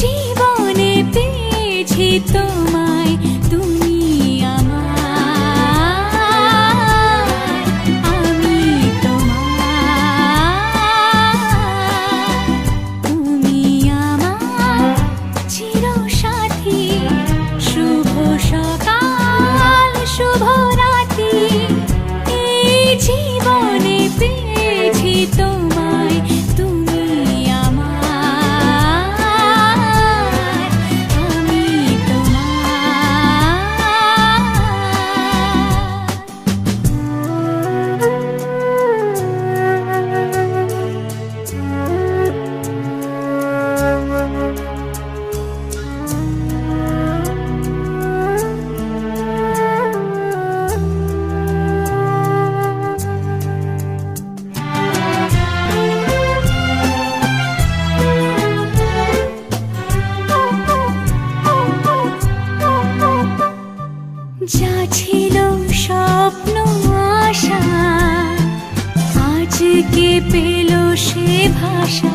জীবনে পেয়েছি তোমায়। 他身。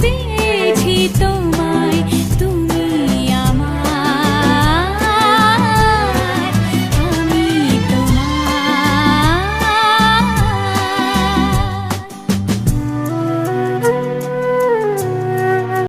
see